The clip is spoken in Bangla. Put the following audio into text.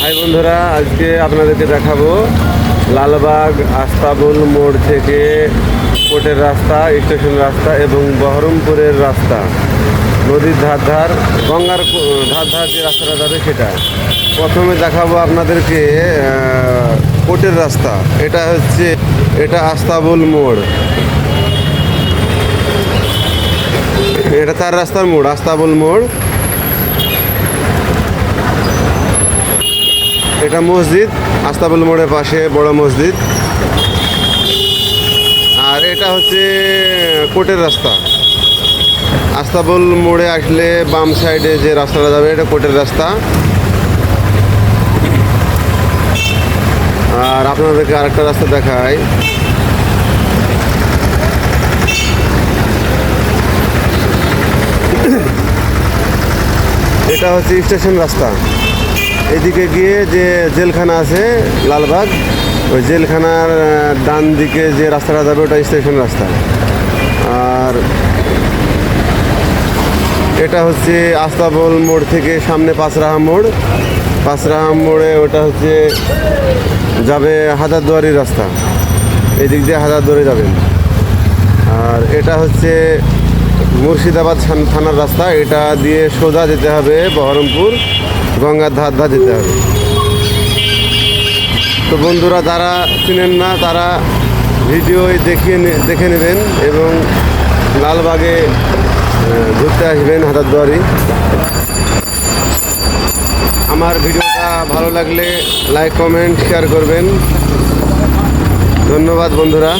ভাই বন্ধুরা, আজকে আপনাদেরকে দেখাবো লালবাগ আস্তাবল মোড় থেকে কোটের রাস্তা, স্টেশন রাস্তা এবং বহরমপুরের রাস্তা। নদীর ধার ধার, গঙ্গার ধার ধার যে রাস্তাটা যাবে সেটা। প্রথমে দেখাবো আপনাদেরকে কোটের রাস্তা। এটা হচ্ছে, এটা আস্তাবল মোড়। এটা তার রাস্তার মোড়, আস্তাবল মোড়। এটা মসজিদ, আস্তাবল মোড়ের পাশে বড় মসজিদ। আর এটা হচ্ছে কোটের রাস্তা। আস্তাবল মোড়ে আসলে বাম সাইডে যে রাস্তাটা যাবে, এটা কোটের রাস্তা। আর আপনাদেরকে আরেকটা রাস্তা দেখায় এটা হচ্ছে স্টেশন রাস্তা। এদিকে গিয়ে যে জেলখানা আছে, লালবাগ, ওই জেলখানার ডান দিকে যে রাস্তাটা যাবে ওটা স্টেশন রাস্তা। আর এটা হচ্ছে আস্তাবল মোড় থেকে সামনে পাঁচরাহা মোড়। পাঁচরাহা মোড়ে ওটা হচ্ছে যাবে হাজারদুয়ারি রাস্তা। এদিক দিয়ে হাজারদুয়ারি যাবেন। আর এটা হচ্ছে মুর্শিদাবাদ থান- থানার রাস্তা। এটা দিয়ে সোজা যেতে হবে বহরমপুর, গঙ্গার ধার ধার যেতে হবে। তো বন্ধুরা, যারা চিনেন না, তারা ভিডিও দেখিয়ে দেখে নেবেন এবং লালবাগে ঘুরতে আসবেন হাজারদুয়ারি আমার ভিডিওটা ভালো লাগলে লাইক, কমেন্ট, শেয়ার করবেন। ধন্যবাদ বন্ধুরা।